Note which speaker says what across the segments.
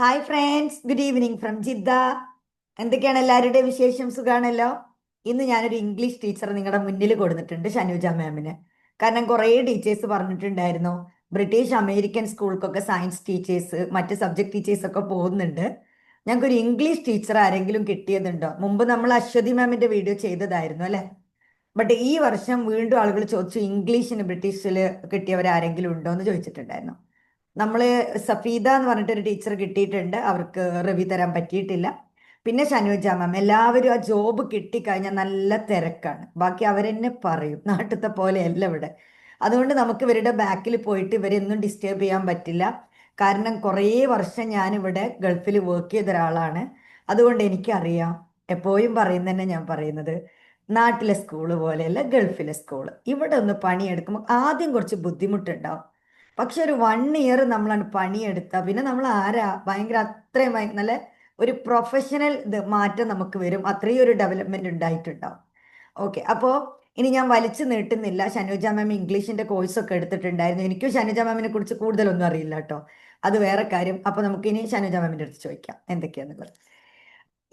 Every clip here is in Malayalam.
Speaker 1: Hi friends good evening from Jeddah എന്തൊക്കെയാണ് എല്ലാവരുടെയും വിശേഷം? സുഖാണല്ലോ? ഇന്ന് ഞാനൊരു ഇംഗ്ലീഷ് ടീച്ചർ നിങ്ങളുടെ മുന്നിൽ കൊടുത്തിട്ടുണ്ട് ഷനുജ മാമിന് കാരണം കുറേ ടീച്ചേഴ്സ് പറഞ്ഞിട്ടുണ്ടായിരുന്നു. ബ്രിട്ടീഷ് അമേരിക്കൻ സ്കൂൾക്കൊക്കെ സയൻസ് ടീച്ചേഴ്സ് മറ്റ് സബ്ജക്ട് ടീച്ചേഴ്സ് ഒക്കെ പോകുന്നുണ്ട്. ഞങ്ങൾക്കൊരു ഇംഗ്ലീഷ് ടീച്ചർ ആരെങ്കിലും കിട്ടിയതുണ്ടോ? മുമ്പ് നമ്മൾ അശ്വതി മാമിന്റെ വീഡിയോ ചെയ്തതായിരുന്നു അല്ലെ? ബട്ട് ഈ വർഷം വീണ്ടും ആളുകൾ ചോദിച്ചു ഇംഗ്ലീഷിന് ബ്രിട്ടീഷിൽ കിട്ടിയവരാരെങ്കിലും ഉണ്ടോ എന്ന് ചോദിച്ചിട്ടുണ്ടായിരുന്നു. നമ്മൾ സഫീദ എന്ന് പറഞ്ഞിട്ട് ഒരു ടീച്ചർ കിട്ടിയിട്ടുണ്ട്. അവർക്ക് റിവ്യൂ തരാൻ പറ്റിയിട്ടില്ല. പിന്നെ ഷനുജ മാം എല്ലാവരും ആ ജോബ് കിട്ടിക്കഴിഞ്ഞാൽ നല്ല തിരക്കാണ്. ബാക്കി അവരെന്നെ പറയും നാട്ടിലത്തെ പോലെയല്ല ഇവിടെ. അതുകൊണ്ട് നമുക്ക് ഇവരുടെ ബാക്കിൽ പോയിട്ട് ഇവരെന്നും ഡിസ്റ്റേബ് ചെയ്യാൻ പറ്റില്ല. കാരണം കുറേ വർഷം ഞാനിവിടെ ഗൾഫിൽ വർക്ക് ചെയ്ത ഒരാളാണ്. അതുകൊണ്ട് എനിക്കറിയാം. എപ്പോഴും പറയുന്നതന്നെ ഞാൻ പറയുന്നത്. നാട്ടിലെ സ്കൂൾ പോലെയല്ല ഗൾഫിലെ സ്കൂൾ ഇവിടെ ഒന്ന് പണിയെടുക്കുമ്പോൾ ആദ്യം കുറച്ച് ബുദ്ധിമുട്ടുണ്ടാവും. പക്ഷെ ഒരു വൺ ഇയർ നമ്മളാണ് പണിയെടുത്ത. പിന്നെ നമ്മൾ ആരാ? ഭയങ്കര അത്രയും നല്ല ഒരു പ്രൊഫഷണൽ ഇത് മാറ്റം നമുക്ക് വരും. അത്രയും ഒരു ഡെവലപ്മെന്റ് ഉണ്ടായിട്ടുണ്ടാവും. ഓക്കെ അപ്പോ ഇനി ഞാൻ വലിച്ചു നീട്ടുന്നില്ല. ഷനുജ മാം ഇംഗ്ലീഷിന്റെ കോഴ്സ് ഒക്കെ എടുത്തിട്ടുണ്ടായിരുന്നു. എനിക്കും ഷനുജ മാമിനെ കുറിച്ച് കൂടുതലൊന്നും അറിയില്ല കേട്ടോ. അത് വേറെ കാര്യം. അപ്പൊ നമുക്ക് ഇനി ഷനുജ മാമിന്റെ അടുത്ത് ചോദിക്കാം. എന്തൊക്കെയാന്നുള്ളത്.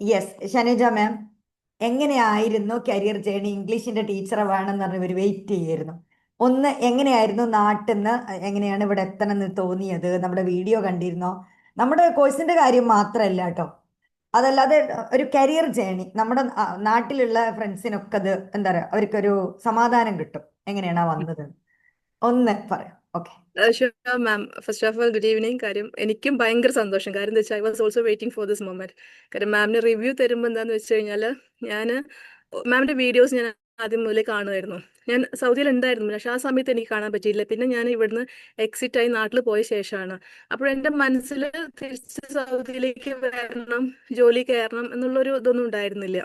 Speaker 1: യെസ് ഷനുജ മാം എങ്ങനെയായിരുന്നു കരിയർ ജേണി ഇംഗ്ലീഷിന്റെ ടീച്ചറെ വേണമെന്ന് പറഞ്ഞ് ഇവർ വെയിറ്റ് ചെയ്യായിരുന്നു ഒന്ന് എങ്ങനെയായിരുന്നു നാട്ടിൽ നിന്ന് എങ്ങനെയാണ് ഇവിടെ എത്തണം എന്ന് തോന്നിയത്? നമ്മുടെ വീഡിയോ കണ്ടിരുന്നോ? നമ്മുടെ കോഴ്സിന്റെ കാര്യം മാത്രമല്ല കേട്ടോ അതല്ലാതെ ഒരു കരിയർ ജേണി നമ്മുടെ നാട്ടിലുള്ള ഫ്രണ്ട്സിനൊക്കെ അത് എന്താ പറയുക അവർക്കൊരു സമാധാനം കിട്ടും. എങ്ങനെയാണ് വന്നത്? ഒന്ന് പറയാം. Okay.
Speaker 2: Ma'am first of all good evening കാര്യം എനിക്കും ഭയങ്കര സന്തോഷം. കാര്യം എന്താ വെച്ചാൽ I was also waiting for this moment കാര്യം മാമിന് റിവ്യൂ തരുമ്പോൾ എന്താന്ന് വെച്ച് കഴിഞ്ഞാൽ ഞാൻ മാമിന്റെ വീഡിയോസ് ഞാൻ ആദ്യം മുതലേ കാണുമായിരുന്നു ഞാൻ സൗദിയിൽ ഉണ്ടായിരുന്നു പക്ഷെ ആ സമയത്ത് എനിക്ക് കാണാൻ പറ്റിയില്ല. പിന്നെ ഞാൻ ഇവിടുന്ന് എക്സിറ്റ് ആയി നാട്ടിൽ പോയ ശേഷമാണ്. അപ്പോൾ എന്റെ മനസ്സിൽ തിരിച്ച് സൗദിയിലേക്ക് വരണം ജോലി കയറണം എന്നുള്ളൊരു ഇതൊന്നും ഉണ്ടായിരുന്നില്ല.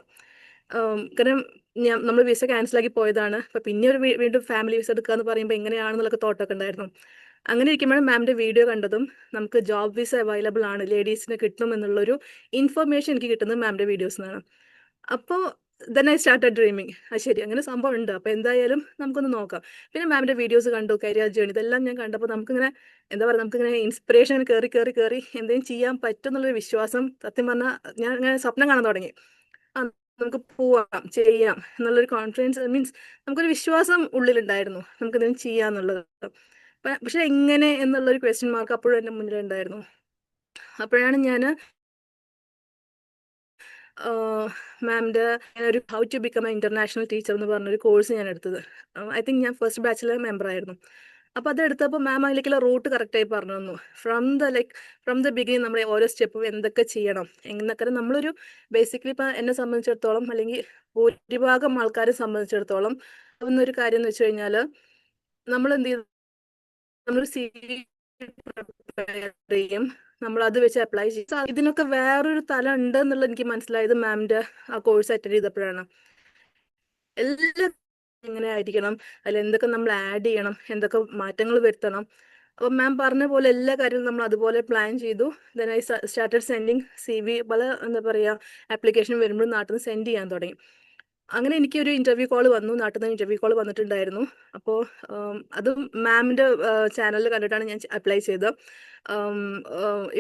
Speaker 2: കാരണം ഞാൻ നമ്മൾ വിസ ക്യാൻസലാക്കി പോയതാണ്. അപ്പൊ പിന്നെ ഒരു വീണ്ടും ഫാമിലി വിസ എടുക്കുക എന്ന് പറയുമ്പോൾ എങ്ങനെയാണെന്നുള്ള തോട്ടൊക്കെ ഉണ്ടായിരുന്നു. അങ്ങനെ ഇരിക്കുമ്പോഴും മാമിന്റെ വീഡിയോ കണ്ടതും നമുക്ക് ജോബ് വിസ അവൈലബിൾ ആണ് ലേഡീസിന് കിട്ടും എന്നുള്ളൊരു ഇൻഫർമേഷൻ എനിക്ക് കിട്ടുന്നത് മാമിന്റെ വീഡിയോസ് നിന്നാണ്. അപ്പോൾ ദെൻ ഐ സ്റ്റാർട്ടഡ് ഡ്രീമിങ് ആ ശരി. അങ്ങനെ സംഭവം ഉണ്ട് അപ്പോൾ എന്തായാലും നമുക്കൊന്ന് നോക്കാം. പിന്നെ മാമിന്റെ വീഡിയോസ് കണ്ടു കരിയർ ജേണി ഇതെല്ലാം ഞാൻ കണ്ടപ്പോൾ നമുക്കിങ്ങനെ എന്താ പറയുക നമുക്കിങ്ങനെ ഇൻസ്പിറേഷൻ കയറി കയറി കയറി എന്തെങ്കിലും ചെയ്യാൻ പറ്റും എന്നുള്ളൊരു വിശ്വാസം സത്യം പറഞ്ഞാൽ ഞാൻ ഇങ്ങനെ സ്വപ്നം കാണാൻ തുടങ്ങി. ആ നമുക്ക് പോവാം ചെയ്യാം എന്നുള്ളൊരു കോൺഫിഡൻസ് മീൻസ് നമുക്കൊരു വിശ്വാസം ഉള്ളിലുണ്ടായിരുന്നു നമുക്ക് എന്തെങ്കിലും ചെയ്യാന്നുള്ളത്. എന്നുള്ളത് പക്ഷെ എങ്ങനെ എന്നുള്ളൊരു ക്വസ്റ്റ്യൻ മാർക്ക് അപ്പോഴും എന്റെ മുന്നിലുണ്ടായിരുന്നു. അപ്പോഴാണ് ഞാൻ മാമിന്റെ ഒരു how to become a international teacher എന്ന് പറഞ്ഞൊരു കോഴ്സ് ഞാൻ എടുത്തത് ഐ തിങ്ക് ഞാൻ ഫസ്റ്റ് ബാച്ചിലെ മെമ്പർ ആയിരുന്നു. അപ്പോൾ അത് എടുത്തപ്പോൾ മാം അതിലേക്കുള്ള റൂട്ട് കറക്റ്റായി പറഞ്ഞു തന്നു. From the like from the beginning നമ്മൾ ഓരോ സ്റ്റെപ്പും എന്തൊക്കെ ചെയ്യണം എന്നൊക്കെ നമ്മളൊരു ബേസിക്കലി ഇപ്പം എന്നെ സംബന്ധിച്ചിടത്തോളം അല്ലെങ്കിൽ ഭൂരിഭാഗം ആൾക്കാരെ സംബന്ധിച്ചിടത്തോളം ഒരു കാര്യം എന്ന് വെച്ച് കഴിഞ്ഞാൽ നമ്മൾ എന്ത് ചെയ്യും നമ്മൾ സി ചെയ്യും നമ്മൾ അത് വെച്ച് അപ്ലൈ ചെയ്യും. ഇതിനൊക്കെ വേറൊരു തലം ഉണ്ട് എന്നുള്ളത് എനിക്ക് മനസ്സിലായത് മാമിന്റെ ആ കോഴ്സ് അറ്റൻഡ് ചെയ്തപ്പോഴാണ്. എല്ലാം എങ്ങനെ ആയിരിക്കണം. അതിൽ എന്തൊക്കെ നമ്മൾ ആഡ് ചെയ്യണം എന്തൊക്കെ മാറ്റങ്ങൾ വരുത്തണം. അപ്പൊ മാം പറഞ്ഞ പോലെ എല്ലാ കാര്യങ്ങളും നമ്മൾ അതുപോലെ പ്ലാൻ ചെയ്തു. Then I started sending C V പല എന്താ പറയുക ആപ്ലിക്കേഷൻ വരുമ്പോഴും നാട്ടിൽ നിന്ന് സെൻഡ് ചെയ്യാൻ തുടങ്ങി. അങ്ങനെ എനിക്ക് ഒരു ഇന്റർവ്യൂ കോൾ വന്നു. നാട്ടിൽ നിന്ന് ഇന്റർവ്യൂ കോൾ വന്നിട്ടുണ്ടായിരുന്നു. അപ്പോൾ അതും മാമിന്റെ ചാനലിൽ കണ്ടിട്ടാണ് ഞാൻ അപ്ലൈ ചെയ്തത്.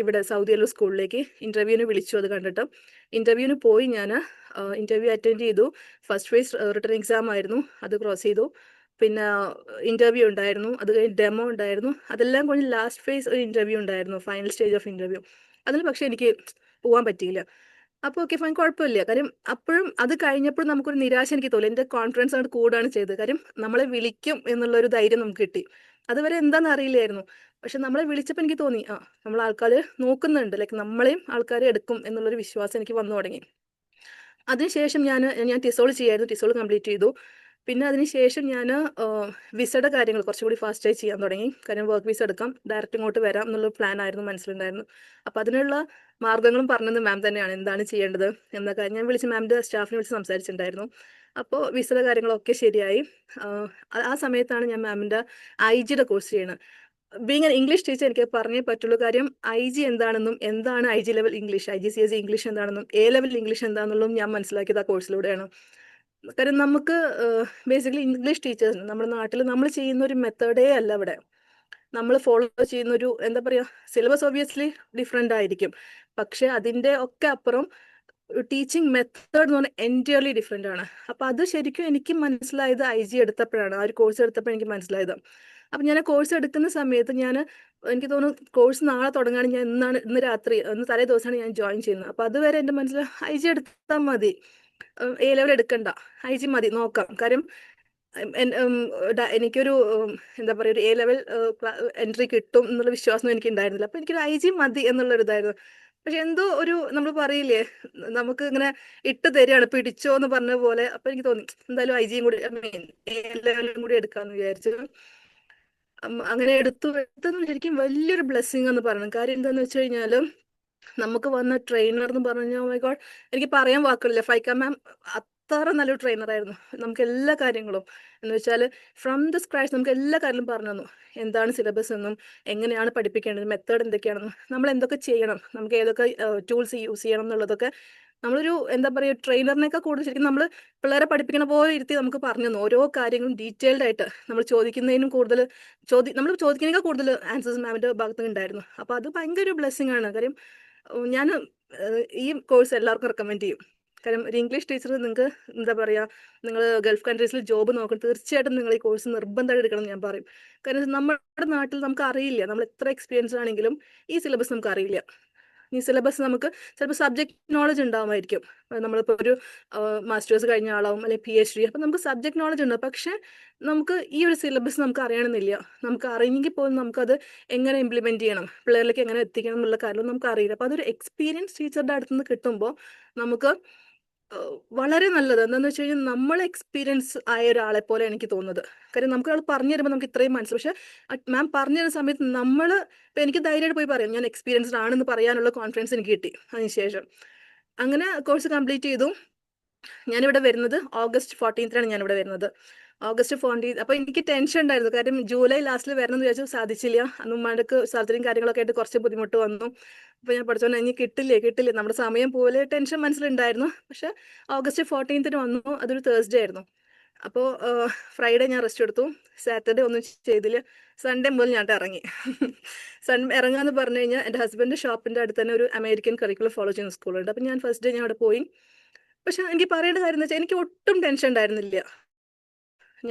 Speaker 2: ഇവിടെ സൗദി സൗദിയിലുള്ള സ്കൂളിലേക്ക് ഇന്റർവ്യൂവിന് വിളിച്ചു അത് കണ്ടിട്ട്. ഇന്റർവ്യൂവിന് പോയി ഞാൻ ഇന്റർവ്യൂ അറ്റൻഡ് ചെയ്തു. ഫസ്റ്റ് ഫേസ് റിട്ടേൺ എക്സാം ആയിരുന്നു. അത് ക്രോസ് ചെയ്തു. പിന്നെ ഇന്റർവ്യൂ ഉണ്ടായിരുന്നു. അത് കഴിഞ്ഞ് ഡെമോ ഉണ്ടായിരുന്നു. അതെല്ലാം കഴിഞ്ഞ് ലാസ്റ്റ് ഫേസ് ഒരു ഇന്റർവ്യൂ ഉണ്ടായിരുന്നു. ഫൈനൽ സ്റ്റേജ് ഓഫ് ഇന്റർവ്യൂ അതിൽ പക്ഷേ എനിക്ക് പോകാൻ പറ്റിയില്ല. അപ്പോൾ ഓക്കെ ഫൈൻ കുഴപ്പമില്ല. കാര്യം അപ്പോഴും അത് കഴിഞ്ഞപ്പോഴും നമുക്കൊരു നിരാശ എനിക്ക് തോന്നി. എന്റെ കോൺഫിഡൻസ് അങ്ങോട്ട് കൂടുകയാണ് ചെയ്തത്. കാര്യം നമ്മളെ വിളിക്കും എന്നുള്ള ഒരു ധൈര്യം നമുക്ക് കിട്ടി. അതുവരെ എന്താണെന്ന് അറിയില്ലായിരുന്നു. പക്ഷെ നമ്മളെ വിളിച്ചപ്പോൾ എനിക്ക് തോന്നി ആ നമ്മൾ ആൾക്കാർ നോക്കുന്നുണ്ട്. ലൈക്ക് നമ്മളെയും ആൾക്കാർ എടുക്കും എന്നുള്ളൊരു വിശ്വാസം എനിക്ക് വന്നു തുടങ്ങി. അതിനുശേഷം ഞാൻ ഞാൻ ടിസോൾ ചെയ്യായിരുന്നു. ടിസോൾ കംപ്ലീറ്റ് ചെയ്തു. പിന്നെ അതിനുശേഷം ഞാൻ വിസയുടെ കാര്യങ്ങൾ കുറച്ചുകൂടി ഫാസ്റ്റായി ചെയ്യാൻ തുടങ്ങി. കാര്യം വർക്ക് വിസ എടുക്കാം. ഡയറക്റ്റ് ഇങ്ങോട്ട് വരാം എന്നുള്ള പ്ലാൻ ആയിരുന്നു മനസ്സിലുണ്ടായിരുന്നു. അപ്പം അതിനുള്ള മാർഗങ്ങളും പറഞ്ഞത് മാം തന്നെയാണ്. എന്താണ് ചെയ്യേണ്ടത് എന്നൊക്കെ ഞാൻ വിളിച്ച് മാമിന്റെ സ്റ്റാഫിനെ വിളിച്ച് സംസാരിച്ചിട്ടുണ്ടായിരുന്നു. അപ്പോൾ വിസയുടെ കാര്യങ്ങളൊക്കെ ശരിയായി. ആ- സമയത്താണ് ഞാൻ മാമിന്റെ ഐ ജിയുടെ കോഴ്സ് ചെയ്യുന്നത് ബീങ് എൻ ഇംഗ്ലീഷ് ടീച്ചർ എനിക്ക് പറഞ്ഞേ പറ്റുള്ളൂ കാര്യം ഐ ജി എന്താണെന്നും എന്താണ് I G level English I G C S English എന്താണെന്നും എ ലെവൽ ഇംഗ്ലീഷ് എന്താണെന്നുള്ളതും ഞാൻ മനസ്സിലാക്കിയത് ആ കോഴ്സിലൂടെയാണ് കാര്യം നമുക്ക് ബേസിക്കലി ഇംഗ്ലീഷ് ടീച്ചേഴ്സ് നമ്മുടെ നാട്ടിൽ നമ്മൾ ചെയ്യുന്ന ഒരു മെത്തേഡേ അല്ല ഇവിടെ. നമ്മൾ ഫോളോ ചെയ്യുന്ന ഒരു എന്താ പറയുക സിലബസ് ഒബിയസ്ലി ഡിഫറെന്റ് ആയിരിക്കും. പക്ഷെ അതിന്റെ ഒക്കെ അപ്പുറം ടീച്ചിങ് മെത്തേഡ് എന്ന് പറഞ്ഞാൽ എന്റയർലി ഡിഫറെന്റ് ആണ്. അപ്പോൾ അത് ശരിക്കും എനിക്ക് മനസ്സിലായത് ഐ ജി എടുത്തപ്പോഴാണ്. ആ ഒരു കോഴ്സ് എടുത്തപ്പോൾ എനിക്ക് മനസ്സിലായത്. അപ്പം ഞാൻ കോഴ്സ് എടുക്കുന്ന സമയത്ത് ഞാൻ എനിക്ക് തോന്നുന്നു കോഴ്സ് നാളെ തുടങ്ങാണ്. ഞാൻ ഇന്നാണ് ഇന്ന് രാത്രി ഇന്ന് തലേ ദിവസമാണ് ഞാൻ ജോയിൻ ചെയ്യുന്നത്. അപ്പോൾ അതുവരെ എന്റെ മനസ്സിൽ ഐ ജി എടുത്താൽ മതി. എ ലെവൽ എടുക്കണ്ട. ഐ ജി മതി. നോക്കാം. കാര്യം എനിക്കൊരു എന്താ പറയുക ഒരു എ ലെവൽ എൻട്രി കിട്ടും എന്നുള്ള വിശ്വാസം എനിക്ക് ഉണ്ടായിരുന്നില്ല അപ്പൊ എനിക്കൊരു ഐ ജി മതി എന്നുള്ളൊരു ഇതായിരുന്നു പക്ഷെ എന്തോ ഒരു നമ്മൾ പറയില്ലേ നമുക്ക് ഇങ്ങനെ ഇട്ട് തരികയാണ് പിടിച്ചോ എന്ന് പറഞ്ഞ പോലെ. അപ്പൊ എനിക്ക് തോന്നി എന്തായാലും ഐ ജിയും കൂടി മീൻ എ ലെവലും കൂടി എടുക്കാന്ന് വിചാരിച്ചു. അങ്ങനെ എടുത്തു. എടുത്തെന്ന് ശരിക്കും വലിയൊരു ബ്ലെസ്സിങ് എന്ന് പറയണം കാര്യം എന്താന്ന് വെച്ച് കഴിഞ്ഞാൽ നമുക്ക് വന്ന ട്രെയിനർ എന്ന് പറഞ്ഞു മൈ ഗോഡ് എനിക്ക് പറയാൻ വാക്കുകളില്ല. ഫൈക്ക മാം അത്ര നല്ലൊരു ട്രെയിനറായിരുന്നു നമുക്ക് എല്ലാ കാര്യങ്ങളും. എന്ന് വെച്ചാൽ ഫ്രം ദ സ്ക്രാച്ച് നമുക്ക് എല്ലാ കാര്യങ്ങളും പറഞ്ഞു തന്നു. എന്താണ് സിലബസ് എന്നും എങ്ങനെയാണ് പഠിപ്പിക്കേണ്ടത് മെത്തേഡ് എന്തൊക്കെയാണെന്നും നമ്മൾ എന്തൊക്കെ ചെയ്യണം നമുക്ക് ഏതൊക്കെ ടൂൾസ് യൂസ് ചെയ്യണം എന്നുള്ളതൊക്കെ നമ്മളൊരു എന്താ പറയുക ട്രെയിനറിനൊക്കെ കൂടുതൽ ശരിക്കും നമ്മൾ പിള്ളേരെ പഠിപ്പിക്കണ പോലെ ഇരുത്തി നമുക്ക് പറഞ്ഞു തന്നു. ഓരോ കാര്യങ്ങളും ഡീറ്റെയിൽഡ് ആയിട്ട് നമ്മൾ ചോദിക്കുന്നതിനും കൂടുതൽ ചോദി നമ്മൾ ചോദിക്കുന്നതിനേക്കാൾ കൂടുതൽ ആൻസേഴ്സ് മാമിന്റെ ഭാഗത്ത് ഉണ്ടായിരുന്നു. അപ്പോൾ അത് ഭയങ്കര ഒരു ബ്ലെസ്സിങ് ആണ്. കാര്യം ഞാൻ ഈ കോഴ്സ് എല്ലാവർക്കും റെക്കമെൻഡ് ചെയ്യും. കാര്യം ഒരു ഇംഗ്ലീഷ് ടീച്ചർ നിങ്ങൾക്ക് എന്താ പറയുക നിങ്ങൾ ഗൾഫ് കൺട്രീസിൽ ജോബ് നോക്കണം തീർച്ചയായിട്ടും നിങ്ങൾ ഈ കോഴ്സ് നിർബന്ധമായിട്ട് എടുക്കണം ഞാൻ പറയും. കാരണം നമ്മുടെ നാട്ടിൽ നമുക്ക് അറിയില്ല. നമ്മൾ എത്ര എക്സ്പീരിയൻസ് ആണെങ്കിലും ഈ സിലബസ് നമുക്ക് അറിയില്ല. ഈ സിലബസ് നമുക്ക് ചിലപ്പോൾ സബ്ജക്ട് നോളജ് ഉണ്ടാവുമായിരിക്കും. നമ്മളിപ്പോൾ ഒരു മാസ്റ്റേഴ്സ് കഴിഞ്ഞ ആളാവും അല്ലെങ്കിൽ പി എച്ച് ഡി അപ്പം നമുക്ക് സബ്ജക്ട് നോളജ് ഉണ്ട്. പക്ഷേ നമുക്ക് ഈ ഒരു സിലബസ് നമുക്ക് അറിയണമെന്നില്ല. നമുക്ക് അറിയെങ്കിൽ പോലും നമുക്കത് എങ്ങനെ ഇംപ്ലിമെന്റ് ചെയ്യണം? പിള്ളേരിലേക്ക് എങ്ങനെ എത്തിക്കണം എന്നുള്ള കാര്യം നമുക്ക് അറിയില്ല. അപ്പോൾ അതൊരു എക്സ്പീരിയൻസ് ടീച്ചറുടെ അടുത്തുനിന്ന് കിട്ടുമ്പോൾ നമുക്ക് വളരെ നല്ലത്. എന്താണെന്ന് വെച്ച് കഴിഞ്ഞാൽ നമ്മൾ എക്സ്പീരിയൻസ് ആയ ഒരാളെ പോലെ എനിക്ക് തോന്നുന്നത്. കാര്യം നമുക്ക് ആൾ പറഞ്ഞു തരുമ്പോൾ നമുക്ക് ഇത്രയും മനസ്സിലും പക്ഷേ മാം പറഞ്ഞു തരുന്ന സമയത്ത് നമ്മൾ ഇപ്പം എനിക്ക് ധൈര്യമായിട്ട് പോയി പറയാം. ഞാൻ എക്സ്പീരിയൻസ്ഡ് ആണെന്ന് പറയാനുള്ള കോൺഫിഡൻസ് എനിക്ക് കിട്ടി അതിനുശേഷം. അങ്ങനെ കോഴ്സ് കംപ്ലീറ്റ് ചെയ്തു. ഞാനിവിടെ വരുന്നത് ഓഗസ്റ്റ് ഫോർട്ടീൻത്തിനാണ് ഞാനിവിടെ വരുന്നത്. ഓഗസ്റ്റ് ഫോർട്ടീൻ അപ്പൊ എനിക്ക് ടെൻഷൻ ഉണ്ടായിരുന്നു. കാര്യം ജൂലൈ ലാസ്റ്റിൽ വരണം എന്ന് വിചാരിച്ചു സാധിച്ചില്ല. അന്ന് ഉമ്മാർക്ക് സർജറിയും കാര്യങ്ങളൊക്കെ ആയിട്ട് കുറച്ച് ബുദ്ധിമുട്ട് വന്നു. അപ്പൊ ഞാൻ പഠിച്ചോണ്ട് ഇനി കിട്ടില്ലേ കിട്ടില്ലേ. നമ്മുടെ സമയം പോലെ ടെൻഷൻ മനസ്സിലുണ്ടായിരുന്നു. പക്ഷെ ഓഗസ്റ്റ് ഫോർട്ടീൻത്തിന് വന്നു. അതൊരു തേഴ്സ്ഡേ ആയിരുന്നു. അപ്പോൾ ഫ്രൈഡേ ഞാൻ റെസ്റ്റ് എടുത്തു. സാറ്റർഡേ ഒന്നും ചെയ്തില്ല. സൺഡേ മുതൽ ഞാൻ ഇറങ്ങി. സൺ ഇറങ്ങാന്ന് പറഞ്ഞു കഴിഞ്ഞാൽ എന്റെ ഹസ്ബൻഡ് ഷോപ്പിന്റെ അടുത്ത് തന്നെ ഒരു അമേരിക്കൻ കറിക്കുലർ ഫോളോ ചെയ്യുന്ന സ്കൂളുണ്ട് അപ്പോൾ ഞാൻ ഫസ്റ്റ് ഡേ ഞാൻ അവിടെ പോയി. പക്ഷെ എനിക്ക് പറയേണ്ട കാര്യം എന്ന് വെച്ചാൽ എനിക്ക് ഒട്ടും ടെൻഷൻ ഉണ്ടായിരുന്നില്ല.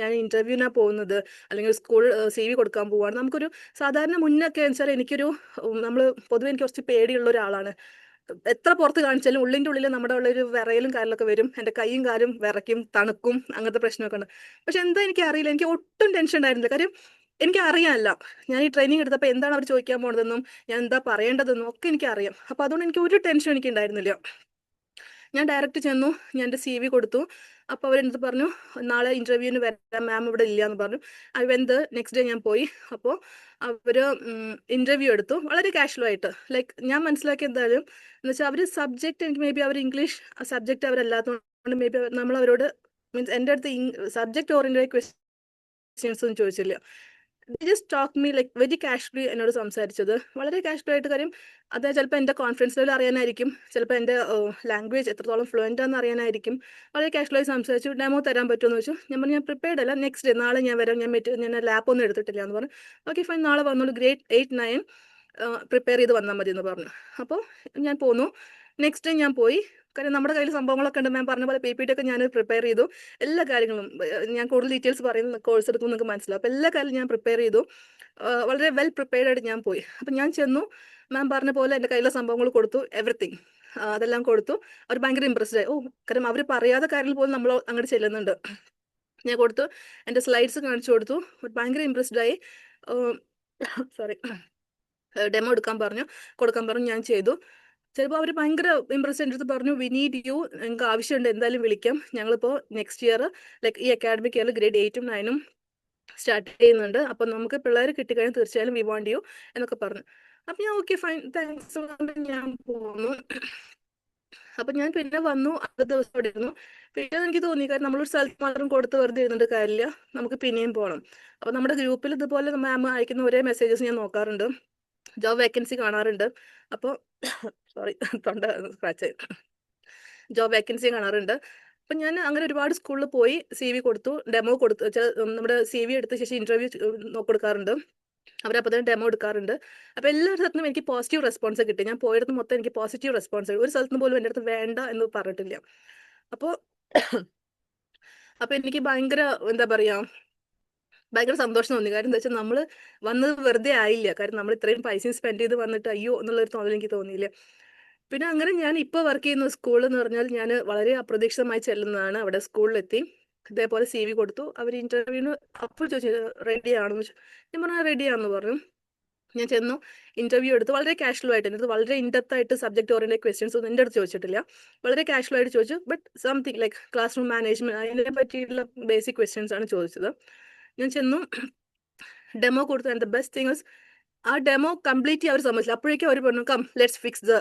Speaker 2: ഞാൻ ഇന്റർവ്യൂവിനാ പോകുന്നത്. അല്ലെങ്കിൽ സ്കൂൾ സി വി കൊടുക്കാൻ പോവാണ്. നമുക്കൊരു സാധാരണ മുന്നൊക്കെ വെച്ചാൽ എനിക്കൊരു നമ്മൾ പൊതുവെ എനിക്ക് കുറച്ച് പേടിയുള്ള ഒരാളാണ്. എത്ര പുറത്ത് കാണിച്ചാലും ഉള്ളിന്റെ ഉള്ളിൽ നമ്മുടെ ഉള്ളൊരു വിറയലും കാര്യങ്ങളൊക്കെ വരും. എന്റെ കൈയും കാലും വിറയ്ക്കും തണുക്കും അങ്ങനത്തെ പ്രശ്നമൊക്കെ ഉണ്ട്. പക്ഷെ എന്താ എനിക്ക് അറിയില്ല. എനിക്ക് ഒട്ടും ടെൻഷൻ ഉണ്ടായിരുന്നില്ല. കാര്യം എനിക്ക് അറിയാമല്ല. ഞാൻ ഈ ട്രെയിനിങ് എടുത്തപ്പോൾ എന്താണ് അവർ ചോദിക്കാൻ പോണതെന്നും ഞാൻ എന്താ പറയേണ്ടതെന്നും ഒക്കെ എനിക്ക് അറിയാം അപ്പോൾ അതുകൊണ്ട് എനിക്ക് ഒരു ടെൻഷൻ എനിക്ക് ഉണ്ടായിരുന്നില്ല. ഞാൻ ഡയറക്റ്റ് ചെന്നു ഞാൻ എന്റെ സി വി കൊടുത്തു. അപ്പോൾ അവർ എന്ത് പറഞ്ഞു? നാളെ ഇന്റർവ്യൂവിന് വരാം മാം ഇവിടെ ഇല്ല എന്ന് പറഞ്ഞു ഐ വെന്ത് നെക്സ്റ്റ് ഡേ ഞാൻ പോയി. അപ്പോൾ അവർ ഇന്റർവ്യൂ എടുത്തു. വളരെ കാഷ്വൽ ആയിട്ട്. ലൈക്ക് ഞാൻ മനസ്സിലാക്കിയ എന്തായാലും എന്ന് വെച്ചാൽ അവർ സബ്ജക്റ്റ് എനിക്ക് മേ ബി അവർ ഇംഗ്ലീഷ് സബ്ജക്റ്റ് അവരല്ലാത്തതുകൊണ്ട് മേ ബി നമ്മൾ അവരോട് മീൻസ് എന്റെ അടുത്ത് സബ്ജക്റ്റ് ഓറിയന്റഡ് ക്വസ്റ്റ്യൻസ് ഒന്നും ചോദിച്ചില്ല. Just talk me like very casually എന്നോട് സംസാരിച്ചത്. വളരെ കാഷ്വൽ ആയിട്ട് കാര്യം അത് ചിലപ്പോൾ എന്റെ കോൺഫിഡൻസ് ലെവൽ അറിയാനായിരിക്കും. ചിലപ്പോൾ എന്റെ ലാംഗ്വേജ് എത്രത്തോളം ഫ്ലുവന്റ് ആണെന്ന് അറിയാനായിരിക്കും. വളരെ കാഷ്വലായി സംസാരിച്ചു ഡെമോ തരാൻ പറ്റുമെന്ന് വെച്ചു ഞാൻ പറഞ്ഞു ഞാൻ പ്രിപ്പയർഡ് അല്ല. നെക്സ്റ്റ് ഡേ നാളെ ഞാൻ വരാം. ഞാൻ മെറ്റ് ഞാൻ ലാപ്പ് ഒന്നും എടുത്തിട്ടില്ല എന്ന് പറഞ്ഞു. ഓക്കെ ഫൈൻ നാളെ വന്നോളൂ. ഗ്രേറ്റ് എയ്റ്റ് നയൻ പ്രിപ്പയർ ചെയ്ത് വന്നാൽ മതി എന്ന് പറഞ്ഞു. അപ്പോൾ ഞാൻ പോന്നു. നെക്സ്റ്റ് ഡേ ഞാൻ പോയി. കാര്യം നമ്മുടെ കയ്യിൽ സംഭവങ്ങളൊക്കെ ഉണ്ട്. മാം പറഞ്ഞ പോലെ പി പി ടി ഒക്കെ ഞാൻ പ്രിപ്പയർ ചെയ്തു. എല്ലാ കാര്യങ്ങളും ഞാൻ കൂടുതൽ ഡീറ്റെയിൽസ് പറയുന്ന കോഴ്സ് എടുക്കും നിങ്ങൾക്ക് മനസ്സിലാവും അപ്പോൾ എല്ലാ കാര്യം ഞാൻ പ്രിപ്പയർ ചെയ്തു. വളരെ വെൽ പ്രിപ്പയർഡ് ആയിട്ട് ഞാൻ പോയി. അപ്പം ഞാൻ ചെന്നു. മാം പറഞ്ഞ പോലെ എന്റെ കയ്യിലെ സംഭവങ്ങൾ കൊടുത്തു. എവറിത്തിങ് അതെല്ലാം കൊടുത്തു. അവർ ഭയങ്കര ഇമ്പ്രസ്ഡ് ആയി. ഓ കാരണം അവർ പറയാത്ത കാര്യങ്ങൾ പോലും നമ്മൾ അങ്ങോട്ട് ചെല്ലുന്നുണ്ട്. ഞാൻ കൊടുത്തു. എന്റെ സ്ലൈഡ്സ് കാണിച്ചു കൊടുത്തു. ഭയങ്കര ഇമ്പ്രസ്ഡ് ആയി. സോറി ഡെമോ എടുക്കാൻ പറഞ്ഞു. കൊടുക്കാൻ പറഞ്ഞു. ഞാൻ ചെയ്തു. ചിലപ്പോൾ അവർ ഭയങ്കര ഇമ്പ്രസ് എന്റെ അടുത്ത് പറഞ്ഞു വി നീഡ് യു ഞങ്ങൾക്ക് ആവശ്യമുണ്ട് എന്തായാലും വിളിക്കാം. ഞങ്ങളിപ്പോൾ നെക്സ്റ്റ് ഇയർ ലൈക്ക് ഈ അക്കാഡമിക് ഇയറിൽ ഗ്രേഡ് എയ്റ്റും നയനും സ്റ്റാർട്ട് ചെയ്യുന്നുണ്ട്. അപ്പം നമുക്ക് പിള്ളേർ കിട്ടിക്കഴിഞ്ഞാൽ തീർച്ചയായും വി വാണ്ട് യു എന്നൊക്കെ പറഞ്ഞു. അപ്പം ഞാൻ ഓക്കെ ഫൈൻ താങ്ക്സ് ഞാൻ പോന്നു. അപ്പം ഞാൻ പിന്നെ വന്നു അടുത്ത ദിവസം അവിടെ ഇരുന്നു. പിന്നെ എനിക്ക് തോന്നി കാരണം നമ്മളൊരു സ്ഥലത്ത് മാത്രം കൊടുത്ത് വെറുതെ ഇരുന്നിട്ട് കാര്യമില്ല. നമുക്ക് പിന്നെയും പോകണം അപ്പം നമ്മുടെ ഗ്രൂപ്പിൽ ഇതുപോലെ മാം അയക്കുന്ന ഒരേ മെസ്സേജസ് ഞാൻ നോക്കാറുണ്ട്. ജോബ് വേക്കൻസി കാണാറുണ്ട്. അപ്പോൾ സോറി തൊണ്ട സ്ക്രാച്ച് ജോബ് വേക്കൻസി കാണാറുണ്ട്. അപ്പം ഞാൻ അങ്ങനെ ഒരുപാട് സ്കൂളിൽ പോയി സി വി കൊടുത്തു. ഡെമോ കൊടുത്തു. നമ്മുടെ സി വി എടുത്ത ശേഷം ഇന്റർവ്യൂ കൊടുക്കാറുണ്ട്. അവരപ്പോൾ തന്നെ ഡെമോ എടുക്കാറുണ്ട്. അപ്പോൾ എല്ലാ സ്ഥലത്തും എനിക്ക് പോസിറ്റീവ് റെസ്പോൺസ് കിട്ടി. ഞാൻ പോയിടത്ത് മൊത്തം എനിക്ക് പോസിറ്റീവ് റെസ്പോൺസ് ഒരു സ്ഥലത്ത് പോലും എന്റെ അടുത്ത് വേണ്ട എന്ന് പറഞ്ഞിട്ടില്ല. അപ്പോൾ അപ്പോൾ എനിക്ക് ഭയങ്കര എന്താ പറയുക ഭയങ്കര സന്തോഷം തോന്നി. കാര്യം എന്താ വെച്ചാൽ നമ്മൾ വന്നത് വെറുതെ ആയില്ല. കാരണം നമ്മൾ ഇത്രയും പൈസയും സ്പെൻഡ് ചെയ്ത് വന്നിട്ട് അയ്യോ എന്നുള്ളൊരു തോന്നൽ എനിക്ക് തോന്നിയില്ല. പിന്നെ അങ്ങനെ ഞാൻ ഇപ്പോൾ വർക്ക് ചെയ്യുന്ന സ്കൂൾ എന്ന് പറഞ്ഞാൽ ഞാൻ വളരെ അപ്രതീക്ഷിതമായി ചെല്ലുന്നതാണ് അവിടെ സ്കൂളിലെത്തി ഇതേപോലെ സി വി കൊടുത്തു. അവർ ഇന്റർവ്യൂവിന് അപ്പോൾ ചോദിച്ചു റെഡി ആണെന്ന് ചോദിച്ചു. ഞാൻ പറഞ്ഞു റെഡി ആണെന്ന് പറഞ്ഞു. ഞാൻ ചെന്നു. ഇന്റർവ്യൂ എടുത്തു. വളരെ കാഷ്വൽ ആയിട്ട് എന്റെ അടുത്ത് വളരെ ഇൻഡെപ്ത് ആയിട്ട് സബ്ജക്ട് ഓറിയന്റഡ് ക്വസ്റ്റ്യൻസ് ഒന്നും എന്റെ അടുത്ത് ചോദിച്ചിട്ടില്ല. വളരെ കാഷ്വൽ ആയിട്ട് ചോദിച്ചു. But something like class room management അതിനെ പറ്റിയിട്ടുള്ള ബേസിക് ക്വസ്റ്റ്യൻസ് ആണ് ചോദിച്ചത്. ഞാൻ ചെന്നു ഡെമോ കൊടുത്തു. ആൻഡ് ദ ബെസ്റ്റ് തിങ് ആ ഡെമോ കംപ്ലീറ്റ് ചെയ്യാൻ അവർ സമ്മതിച്ചില്ല. അപ്പോഴേക്കും അവർ പറഞ്ഞു come let's fix the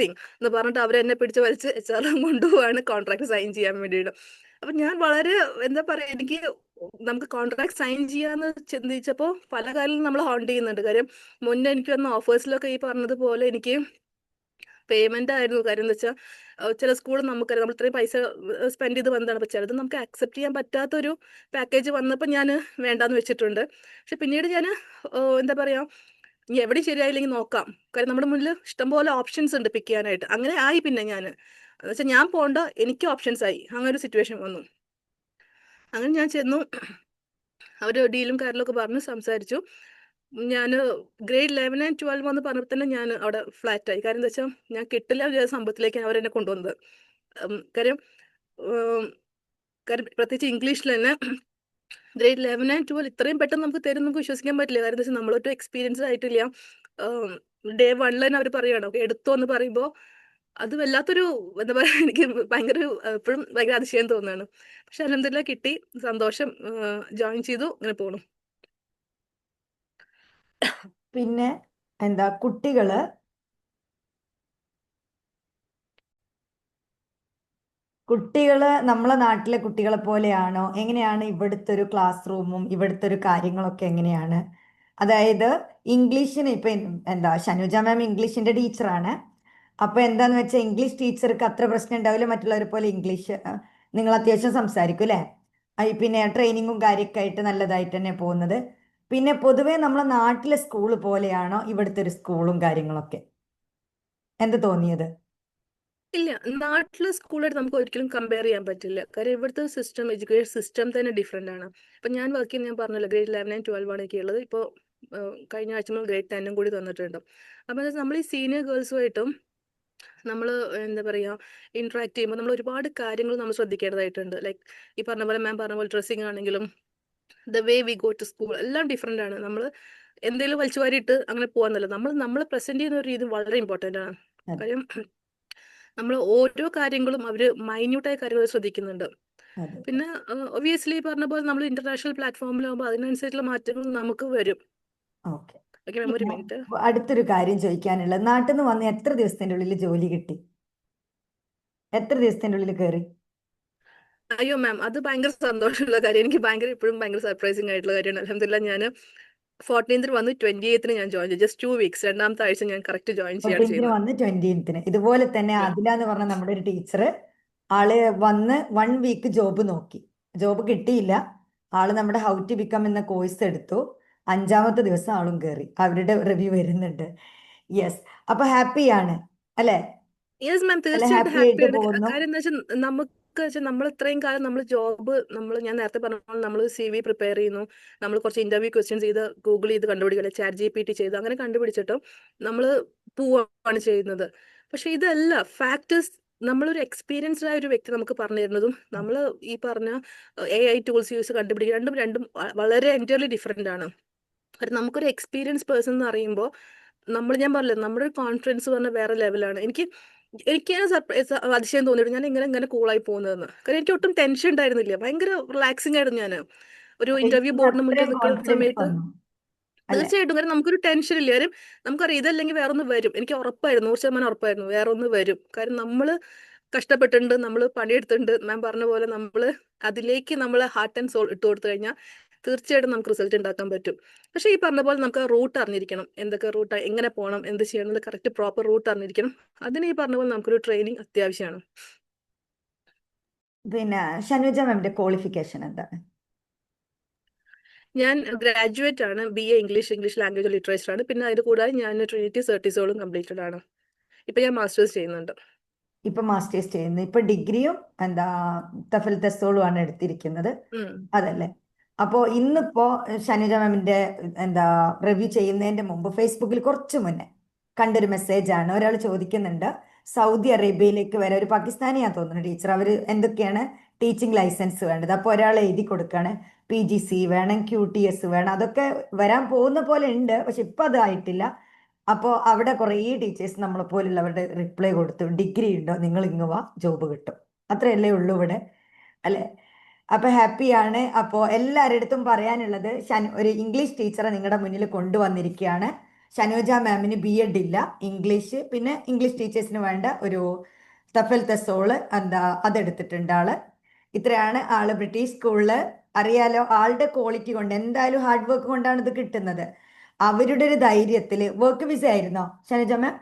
Speaker 2: thing എന്ന് പറഞ്ഞിട്ട് അവർ എന്നെ പിടിച്ച് വലിച്ച് എച്ച് ആർ കൊണ്ടുപോവാണ് കോൺട്രാക്ട് സൈൻ ചെയ്യാൻ വേണ്ടിയിട്ട്. അപ്പം ഞാൻ വളരെ എന്താ പറയുക എനിക്ക് നമുക്ക് കോൺട്രാക്ട് സൈൻ ചെയ്യാന്ന് ചിന്തിച്ചപ്പോൾ പല കാര്യങ്ങളും നമ്മൾ ഹോണ്ട് ചെയ്യുന്നുണ്ട്. കാര്യം മുന്നേ എനിക്ക് വന്ന ഓഫേഴ്സിലൊക്കെ ഈ പറഞ്ഞതുപോലെ എനിക്ക് പേയ്മെന്റ് ആയിരുന്നു. കാര്യം എന്ന് വെച്ചാൽ ചില സ്കൂൾ നമുക്കറിയാം നമ്മൾ ഇത്രയും പൈസ സ്പെൻഡ് ചെയ്ത് വന്നതാണ്. അപ്പൊ ചിലത് നമുക്ക് അക്സെപ്റ്റ് ചെയ്യാൻ പറ്റാത്ത ഒരു പാക്കേജ് വന്നപ്പോൾ ഞാൻ വേണ്ടാന്ന് വെച്ചിട്ടുണ്ട്. പക്ഷെ പിന്നീട് ഞാൻ എന്താ പറയാ ഇനി എവിടെ ശരിയായില്ലെങ്കിൽ നോക്കാം. കാര്യം നമ്മുടെ മുന്നിൽ ഇഷ്ടംപോലെ ഓപ്ഷൻസ് ഉണ്ട് പിക്ക് ചെയ്യാനായിട്ട്. അങ്ങനെ ആയി പിന്നെ ഞാൻ എന്നുവെച്ചാൽ ഞാൻ പോകണ്ട എനിക്ക് ഓപ്ഷൻസ് ആയി. അങ്ങനെ ഒരു സിറ്റുവേഷൻ വന്നു. അങ്ങനെ ഞാൻ ചെന്നു. അവർ ഡീലും കാര്യങ്ങളൊക്കെ പറഞ്ഞ് സംസാരിച്ചു. ഞാൻ ഗ്രേഡ് ലെവൻ ആൻഡ് ട്വൽവ് എന്ന് പറഞ്ഞപ്പോൾ തന്നെ ഞാൻ അവിടെ ഫ്ലാറ്റ് ആയി. കാര്യം എന്താ വെച്ചാൽ ഞാൻ കിട്ടില്ല ഒരു സംഭവത്തിലേക്കാണ് അവരെന്നെ കൊണ്ടുവന്നത്. കാര്യം കാര്യം പ്രത്യേകിച്ച് ഇംഗ്ലീഷിൽ തന്നെ ഗ്രേഡ് ലെവൻ ആൻഡ് ട്വൽവ് ഇത്രയും പെട്ടെന്ന് നമുക്ക് തരും നമുക്ക് വിശ്വസിക്കാൻ പറ്റില്ല. കാര്യം എന്താ വെച്ചാൽ നമ്മളൊട്ടും എക്സ്പീരിയൻസ് ആയിട്ടില്ല. ഡേ വണ്ണിൽ തന്നെ അവർ പറയുകയാണ് ഓക്കെ എടുത്തോ എന്ന് പറയുമ്പോൾ അത് വല്ലാത്തൊരു എന്താ പറയുക എനിക്ക് ഭയങ്കര എപ്പോഴും ഭയങ്കര അതിശയം തോന്നുകയാണ് പക്ഷെ അലഹമില്ല കിട്ടി? സന്തോഷം ജോയിൻ ചെയ്തു ഇങ്ങനെ പോണു.
Speaker 1: പിന്നെ എന്താ കുട്ടികൾ കുട്ടികൾ നമ്മളെ നാട്ടിലെ കുട്ടികളെ പോലെയാണോ? എങ്ങനെയാണ് ഇവിടുത്തെ ഒരു ക്ലാസ് റൂമും ഇവിടുത്തെ ഒരു കാര്യങ്ങളൊക്കെ എങ്ങനെയാണ്? അതായത് ഇംഗ്ലീഷിന് ഇപ്പൊ എന്താ ഷനുജ മാം ഇംഗ്ലീഷിന്റെ ടീച്ചറാണ് അപ്പൊ എന്താന്ന് വെച്ചാൽ ഇംഗ്ലീഷ് ടീച്ചർക്ക് അത്ര പ്രശ്നം ഉണ്ടാവില്ല. മറ്റുള്ളവരെ പോലെ ഇംഗ്ലീഷ് നിങ്ങൾ അത്യാവശ്യം സംസാരിക്കും അല്ലേ? പിന്നെ ട്രെയിനിങ്ങും കാര്യമൊക്കെ ആയിട്ട് നല്ലതായിട്ട് തന്നെ പോകുന്നത്. പിന്നെ പൊതുവേ നമ്മളെ നാട്ടിലെ സ്കൂൾ പോലെയാണോ ഇവിടുത്തെ ഒരു സ്കൂളും കാര്യങ്ങളൊക്കെ? എന്ത് തോന്നിയത്?
Speaker 2: ഇല്ല നാട്ടിലെ സ്കൂളായിട്ട് നമുക്ക് ഒരിക്കലും കമ്പയർ ചെയ്യാൻ പറ്റില്ല. കാര്യം ഇവിടുത്തെ സിസ്റ്റം എഡ്യൂക്കേഷൻ സിസ്റ്റം തന്നെ ഡിഫറെന്റ് ആണ്. ഇപ്പം ഞാൻ വർക്ക് ചെയ്യുന്ന ഞാൻ പറഞ്ഞല്ലോ ഗ്രേഡ് ആൻഡ് ട്വൽവ് ആണ് ഒക്കെ ഉള്ളത്. ഇപ്പോൾ കഴിഞ്ഞ ആഴ്ച നമ്മൾ ഗ്രേഡ് ടെന്നും കൂടി തന്നിട്ടുണ്ട്. അപ്പോൾ നമ്മൾ ഈ സീനിയർ ഗേൾസുമായിട്ടും നമ്മൾ എന്താ പറയുക ഇൻട്രാക്ട് ചെയ്യുമ്പോൾ നമ്മൾ ഒരുപാട് കാര്യങ്ങൾ നമ്മൾ ശ്രദ്ധിക്കേണ്ടതായിട്ടുണ്ട്. ലൈക്ക് ഈ പറഞ്ഞ പോലെ മാം പറഞ്ഞ പോലെ ഡ്രസ്സിങ് ആണെങ്കിലും the way we go to school എല്ലാം ഡിഫറെന്റ് ആണ്. നമ്മൾ എന്തെങ്കിലും വലിച്ചു വാരിയിട്ട് അങ്ങനെ പോകാന്നല്ല നമ്മൾ നമ്മൾ പ്രസന്റ് ചെയ്യുന്ന ഒരു രീതി വളരെ ഇമ്പോർട്ടന്റ് ആണ്. കാര്യം നമ്മൾ ഓരോ കാര്യങ്ങളും അവർ മൈന്യൂട്ടായ കാര്യങ്ങൾ ശ്രദ്ധിക്കുന്നുണ്ട്. പിന്നെ ഒബിയസ്ലി പറഞ്ഞ പോലെ നമ്മൾ ഇന്റർനാഷണൽ പ്ലാറ്റ്ഫോമിലാകുമ്പോൾ അതിനനുസരിച്ചുള്ള മാറ്റങ്ങൾ നമുക്ക് വരും.
Speaker 1: അടുത്തൊരു കാര്യം ചോദിക്കാനുള്ളത്. നാട്ടിൽ നിന്ന് വന്ന് എത്ര ദിവസത്തിന്റെ ഉള്ളിൽ ജോലി കിട്ടി? എത്ര ദിവസത്തിന്റെ ഉള്ളിൽ കയറി
Speaker 2: അയ്യോ മാം അത് ഭയങ്കര സന്തോഷമുള്ള കാര്യം. എനിക്ക് ഭയങ്കര ഇപ്പോഴും ഭയങ്കര സർപ്രൈസിങ് ആയിട്ടുള്ള കാര്യമാണ്. അലഹമില്ല ഞാൻ ഫോർട്ടീൻത്തിന് വന്ന് ട്വന്റി എയ്ത്തിന് ഞാൻ ജോയിൻ ചെയ്തു. ജസ്റ്റ് ടു വീക്സ് രണ്ടാമത്തെ ആഴ്ച ഞാൻ കറക്റ്റ് ജോയിൻ
Speaker 1: ചെയ്യാൻ
Speaker 2: ചെയ്യുന്നത്
Speaker 1: വന്ന് ഇതുപോലെ തന്നെ. എന്ന് പറഞ്ഞ നമ്മുടെ ഒരു ടീച്ചർ ആൾ വന്ന് വൺ വീക്ക് ജോബ് നോക്കി. ജോബ് കിട്ടിയില്ല. ആൾ നമ്മുടെ ഹൗ ടു ബിക്കം എന്ന കോഴ്സ് എടുത്തു. അഞ്ചാമത്തെ ദിവസം ആളും കയറി അവരുടെ റിവ്യൂ വരുന്നുണ്ട്. യെസ് അപ്പൊ ഹാപ്പിയാണ് അല്ലേ?
Speaker 2: യെസ് മാം തീർച്ചയായിട്ടും
Speaker 1: ഹാപ്പി ആയിട്ട്
Speaker 2: ഹാപ്പിയാണ് കാര്യം എന്താ വെച്ചാൽ നമുക്ക് വെച്ചാൽ നമ്മൾ ഇത്രയും കാലം നമ്മൾ ജോബ് നമ്മൾ ഞാൻ നേരത്തെ പറഞ്ഞ നമ്മൾ സി വി പ്രിപ്പയർ ചെയ്യുന്നു. നമ്മൾ കുറച്ച് ഇന്റർവ്യൂ ക്വസ്റ്റ്യൻസ് ചെയ്ത് ഗൂഗിൾ ചെയ്ത് കണ്ടുപിടിക്കുക ചാറ്റ് ജി പി ടി ചെയ്ത് അങ്ങനെ കണ്ടുപിടിച്ചിട്ടും നമ്മൾ പോവാണ് ചെയ്യുന്നത്. പക്ഷെ ഇതല്ല ഫാക്ടേഴ്സ് നമ്മളൊരു എക്സ്പീരിയൻസ്ഡ് ആയ ഒരു വ്യക്തി നമുക്ക് പറഞ്ഞു തരുന്നതും നമ്മൾ ഈ പറഞ്ഞ എ ഐ ടൂൾസ് യൂസ് കണ്ടുപിടിക്കുക രണ്ടും രണ്ടും വളരെ എന്റയർലി ഡിഫറെന്റ് ആണ്. കാരണം നമുക്കൊരു എക്സ്പീരിയൻസ് പേഴ്സൺ എന്ന് പറയുമ്പോൾ നമ്മൾ ഞാൻ പറഞ്ഞില്ല നമ്മുടെ കോൺഫിഡൻസ് പറഞ്ഞ വേറെ ലെവലാണ് എനിക്ക് എനിക്കാണ് സർപ്രൈസ് അതിശയം തോന്നിയിട്ട് ഞാൻ ഇങ്ങനെ ഇങ്ങനെ കൂളായി പോകുന്നതെന്ന്. കാരണം എനിക്ക് ഒട്ടും ടെൻഷൻ ഉണ്ടായിരുന്നില്ല. ഭയങ്കര റിലാക്സിങ് ആയിരുന്നു ഞാൻ ഒരു ഇന്റർവ്യൂ ബോർഡിന് മുന്നിൽ നിൽക്കുന്ന സമയത്ത് തീർച്ചയായിട്ടും. കാരണം നമുക്കൊരു ടെൻഷൻ ഇല്ല. കാര്യം നമുക്കറിയാം ഇതല്ലെങ്കിൽ വേറെ ഒന്ന് വരും. എനിക്ക് ഉറപ്പായിരുന്നു. നൂറ് ശതമാനം ഉറപ്പായിരുന്നു. വേറെ ഒന്ന് വരും. കാരണം നമ്മൾ കഷ്ടപ്പെട്ടിട്ടുണ്ട്. നമ്മൾ പണിയെടുത്തിട്ടുണ്ട്. മാം പറഞ്ഞ പോലെ നമ്മൾ അതിലേക്ക് നമ്മൾ ഹാർട്ട് ആൻഡ് സോൾ ഇട്ട് കൊടുത്തു കഴിഞ്ഞാൽ തീർച്ചയായിട്ടും നമുക്ക് റിസൾട്ട് ഉണ്ടാക്കാൻ പറ്റും. പക്ഷേ ഈ പറഞ്ഞ പോലെ നമുക്ക് റൂട്ട് അറിഞ്ഞിരിക്കണം. എന്തൊക്കെ റൂട്ട് എങ്ങനെ പോകണം എന്ത് ചെയ്യണം എന്നുള്ള കറക്റ്റ് പ്രോപ്പർ റൂട്ട് അറിഞ്ഞിരിക്കണം. അതിന് ഈ പറഞ്ഞ പോലെ നമുക്കൊരു ട്രെയിനിങ് അത്യാവശ്യമാണ്.
Speaker 1: പിന്നെ ഷനുജ മാമിന്റെ ക്വാളിഫിക്കേഷൻ എന്താണ്?
Speaker 2: ഞാൻ ഗ്രാജുവേറ്റ് ആണ്. B A English English language literature ആണ്. പിന്നെ അതിന് കൂടാതെ ഞാൻ ട്രിനിറ്റി സർട്ടിസോളും കംപ്ലീറ്റഡ് ആണ്. ഇപ്പൊ ഞാൻ മാസ്റ്റേഴ്സ് ചെയ്യുന്നുണ്ട്.
Speaker 1: ഇപ്പൊ മാസ്റ്റേഴ്സ് ചെയ്യുന്നു. ഇപ്പൊ ഡിഗ്രിയും എന്താ തഫൽ തെസോളും ആണ് എടുത്തിരിക്കുന്നത്. അതല്ലേ? അപ്പോ ഇന്നിപ്പോ ഷനുജ മാമിന്റെ എന്താ റിവ്യൂ ചെയ്യുന്നതിന്റെ മുമ്പ് ഫേസ്ബുക്കിൽ കുറച്ച് മുന്നേ കണ്ടൊരു മെസ്സേജ് ആണ്. ഒരാൾ ചോദിക്കുന്നുണ്ട് സൗദി അറേബ്യയിലേക്ക് വരെ ഒരു പാകിസ്ഥാനിയാ തോന്നുന്നു ടീച്ചർ അവർ എന്തൊക്കെയാണ് ടീച്ചിങ് ലൈസൻസ് വേണ്ടത്? അപ്പോൾ ഒരാൾ എഴുതി കൊടുക്കാണ് പി ജി സി വേണം ക്യൂ ടി എസ് വേണം. അതൊക്കെ വരാൻ പോകുന്ന പോലെ ഉണ്ട് പക്ഷെ ഇപ്പം അതായിട്ടില്ല അപ്പോൾ അവിടെ കുറേ ടീച്ചേഴ്സ് നമ്മളെ പോലുള്ളവരുടെ റിപ്ലൈ കൊടുത്തു. ഡിഗ്രി ഉണ്ടോ? നിങ്ങൾ ഇങ്ങ് വാ ജോബ് കിട്ടും. അത്രയല്ലേ ഉള്ളൂ ഇവിടെ അല്ലേ? അപ്പൊ ഹാപ്പിയാണ്. അപ്പോൾ എല്ലാവരുടെ പറയാനുള്ളത് ഒരു ഇംഗ്ലീഷ് ടീച്ചറെ നിങ്ങളുടെ മുന്നിൽ കൊണ്ടുവന്നിരിക്കുകയാണ് ഷനോജ മാമിന് ബി എഡ് ഇല്ല ഇംഗ്ലീഷ്. പിന്നെ ഇംഗ്ലീഷ് ടീച്ചേഴ്സിന് വേണ്ട ഒരു തഫൽ തെസോൾ എന്താ അതെടുത്തിട്ടുണ്ട് ആൾ. ഇത്രയാണ് ആൾ ബ്രിട്ടീഷ് സ്കൂളിൽ. അറിയാലോ ആളുടെ ക്വാളിറ്റി കൊണ്ട് എന്തായാലും ഹാർഡ് വർക്ക് കൊണ്ടാണ് ഇത് കിട്ടുന്നത്. അവരുടെ ഒരു ധൈര്യത്തിൽ വർക്ക് വിസ ആയിരുന്നോ ഷനോജ മാം?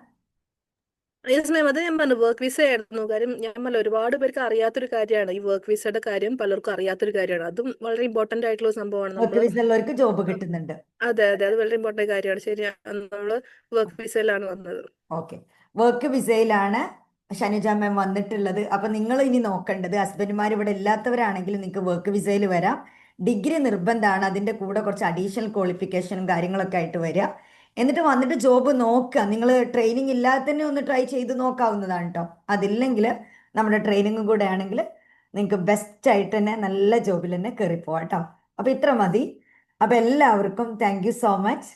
Speaker 2: യെസ് മാം അത് ഞാൻ പറഞ്ഞു. വർക്ക് വിസ ആയിരുന്നു. കാര്യം ഞാൻ പറഞ്ഞു ഒരുപാട് പേർക്ക് അറിയാത്തൊരു കാര്യമാണ്. ഈ വർക്ക് വിസയുടെ കാര്യം പലർക്കും അറിയാത്തൊരു കാര്യമാണ്. അതും വളരെ ഇമ്പോർട്ടന്റ് ആയിട്ടുള്ള സംഭവമാണ്
Speaker 1: വർക്ക്
Speaker 2: നമ്മൾ
Speaker 1: വിസ ഉള്ളവർക്ക് ജോബ് കിട്ടുന്നുണ്ട്.
Speaker 2: അതെ അതെ. അത് വളരെ ഇമ്പോർട്ടന്റ് കാര്യമാണ്. ശരി നമ്മൾ വർക്ക് വിസയിലാണ് വന്നത്.
Speaker 1: ഓക്കെ വർക്ക് വിസയിലാണ് ഷനുജ മാം വന്നിട്ടുള്ളത്. അപ്പൊ നിങ്ങൾ ഇനി നോക്കേണ്ടത് ഹസ്ബൻഡുമാർ ഇവിടെ ഇല്ലാത്തവരാണെങ്കിൽ നിങ്ങൾക്ക് വർക്ക് വിസയിൽ വരാം. ഡിഗ്രി നിർബന്ധമാണ്. അതിന്റെ കൂടെ കുറച്ച് അഡീഷണൽ ക്വാളിഫിക്കേഷനും കാര്യങ്ങളൊക്കെ ആയിട്ട് വരിക എന്നിട്ട് വന്നിട്ട് ജോബ് നോക്കുക നിങ്ങൾ ട്രെയിനിങ് ഇല്ലാതെ തന്നെ ഒന്ന് ട്രൈ ചെയ്ത് നോക്കാവുന്നതാണ് കേട്ടോ അതില്ലെങ്കിൽ നമ്മുടെ ട്രെയിനിങ്ങും കൂടെ ആണെങ്കിൽ നിങ്ങൾക്ക് ബെസ്റ്റ് ആയിട്ട് തന്നെ നല്ല ജോബിൽ തന്നെ കയറി പോവാട്ടോ കേട്ടോ അപ്പൊ ഇത്ര മതി. അപ്പൊ എല്ലാവർക്കും താങ്ക് സോ മച്ച്